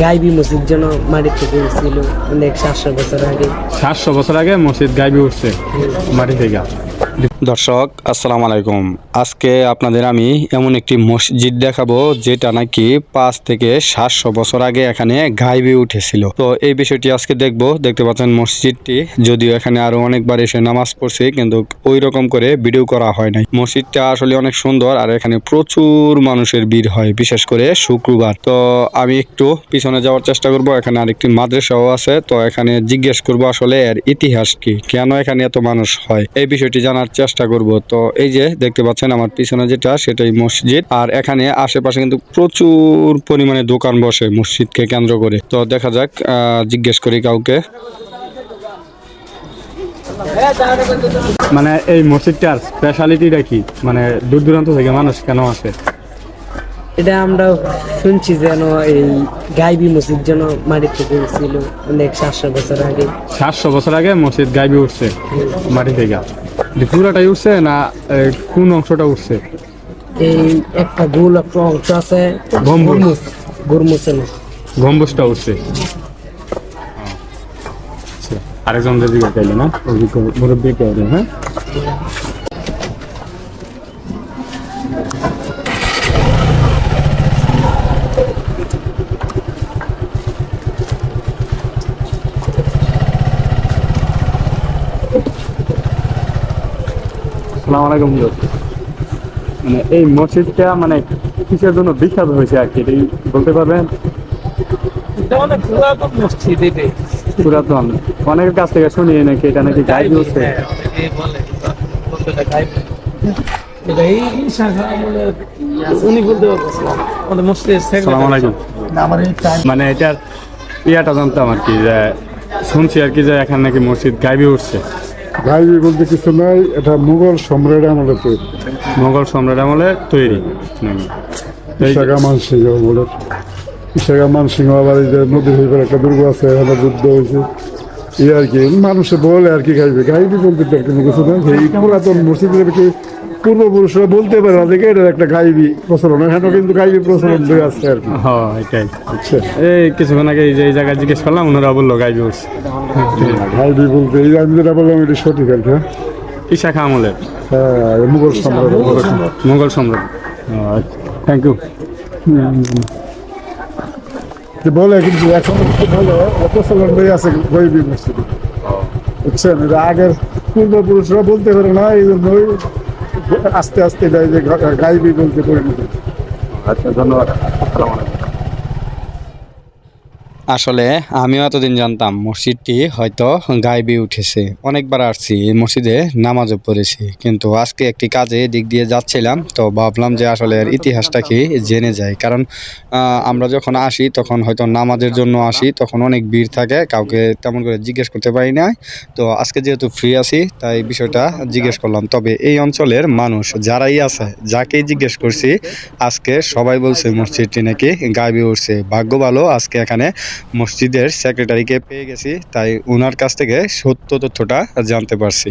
গাইবি মসজিদ যেন মাটির থেকে উঠছিল অনেক সাতশো বছর আগে। সাতশো বছর আগে মসজিদ গাইবি উঠছে মাটি থেকে। দর্শক, আসসালামু আলাইকুম। আজকে আপনাদের আমি এমন একটি মসজিদ দেখাবো, যেটা নাকি পাঁচ থেকে সাতশো বছর আগে এখানে গাইবি উঠেছিল। তো এই বিষয়টি আজকে দেখব। দেখতে পাচ্ছেন মসজিদটি। যদিও এখানে আরও অনেকবার এসে নামাজ পড়ছে, কিন্তু ওই রকম করে ভিডিও করা হয় নাই। মসজিদটা আসলে অনেক সুন্দর, আর এখানে প্রচুর মানুষের ভিড় হয়, বিশেষ করে শুক্রবার। তো আমি একটু পিছনে যাওয়ার চেষ্টা করব। এখানে আরেকটি মাদ্রাসাও আছে। তো এখানে জিজ্ঞেস করব আসলে এর ইতিহাস কি? কেন এখানে এত মানুষ হয়? এই বিষয়টি জানার চেষ্টা করব। তো এই যে দেখতে পাচ্ছেন আমার পিছনে যেটা সেটাই মসজিদ। আর এখানে আশেপাশে কিন্তু প্রচুর পরিমাণে দোকান বসে মসজিদকে কেন্দ্র করে। তো দেখা যাক জিজ্ঞেস করি কাউকে। মানে এই মসজিদটার স্পেশালিটিটা কি? মানে দূর দূরান্ত থেকে মানুষ কেন আসে? এটা আমরা শুনছি যেন এই গাইবি মসজিদ যেন মাটির থেকে ছিল অনেক সাতশো বছর আগে। সাতশো বছর আগে মসজিদ গাইবি উঠছে মাটি থেকে। পুরাটাই উঠছে না কোন অংশটা উঠছে? এই একটা গোল একটা অংশ আছে গম্বুজ। গরমুজ গম্বুজটা উঠছে। আচ্ছা, আরেকজন যদি গেলে না মুরব্বী কে হ্যাঁ? আসসালামু আলাইকুম। মানে এই মসজিদটা মানে কিসের জন্য বিখ্যাত হয়েছে আর কি এটাই বলতে পারবেন? এটা অনেক পুরাতন মসজিদ এটাই পুরাতন। অনেকের কাছ থেকে শুনি নাকি এটা নাকি গাইবি হচ্ছে? টাইম মানে এটার ইয়াটা জানতাম আর কি যে শুনছি আর কি যে এখানে নাকি মসজিদ গাইবি উঠছে গাইবি বলতে কিছু নাই এটা মুঘল সম্রাট আমলে তৈরি। মোগল সম্রাট আমলে তৈরি। এই যে- ইশাকা মানসিংহ বলে ইশাকা মানসিংহ আবার এই যে নদীর ভিতরে একটা দুর্গ আছে এখানে যুদ্ধ হয়েছে ই আর কি মানুষে বলে আর কি গাইবে গাইবি বলতে তো আর কোনো কিছু নাই। এই পুরাতন মসজিদের কি পূর্বপুরুষরা বলতে পারে না দেখে এটা একটা গাইবি প্রচলন এখানেও কিন্তু গাইবি প্রচলন হয়ে আসছে আর কি। হ্যাঁ এটাই। বুঝছে এই কিছুক্ষণ আগে এই যে জায়গায় জিজ্ঞেস করলাম ওনারা বলল গাইবি উঠছে গাইবি বলতে এই আমি যেটা বললাম এটা সঠিক আর কি হ্যাঁ? ইশাখা আমলের। হ্যাঁ মুঘল সম্রাট। মোগল সম্রাট। থ্যাংক ইউ বলে কিন্তু এখন বলে প্রচলন হয়ে আছে গরিবী মসজিদে। বুঝছেন? আগের পূর্বপুরুষরা বলতে পারে না এই জন্যই আস্তে আস্তে এই যে গাইবি বলতে পরিণত। আচ্ছা ধন্যবাদ আসসালামু আলাইকুম আসলে আমিও এতদিন জানতাম মসজিদটি হয়তো গায়েবি উঠেছে। অনেকবার আসছি এই মসজিদে নামাজও পড়েছি। কিন্তু আজকে একটি কাজে দিক দিয়ে যাচ্ছিলাম, তো ভাবলাম যে আসলে এর ইতিহাসটা কি জেনে যাই। কারণ আমরা যখন আসি তখন হয়তো নামাজের জন্য আসি, তখন অনেক ভিড় থাকে, কাউকে তেমন করে জিজ্ঞেস করতে পারি না তো আজকে যেহেতু ফ্রি আছি, তাই বিষয়টা জিজ্ঞেস করলাম। তবে এই অঞ্চলের মানুষ যারাই আছে, যাকেই জিজ্ঞেস করছি, আজকে সবাই বলছে মসজিদটি নাকি গায়েবি উঠছে। ভাগ্য ভালো আজকে এখানে মসজিদের সেক্রেটারিকে পেয়ে গেছি তাই ওনার কাছ থেকে সত্য তথ্যটা জানতে পারছি।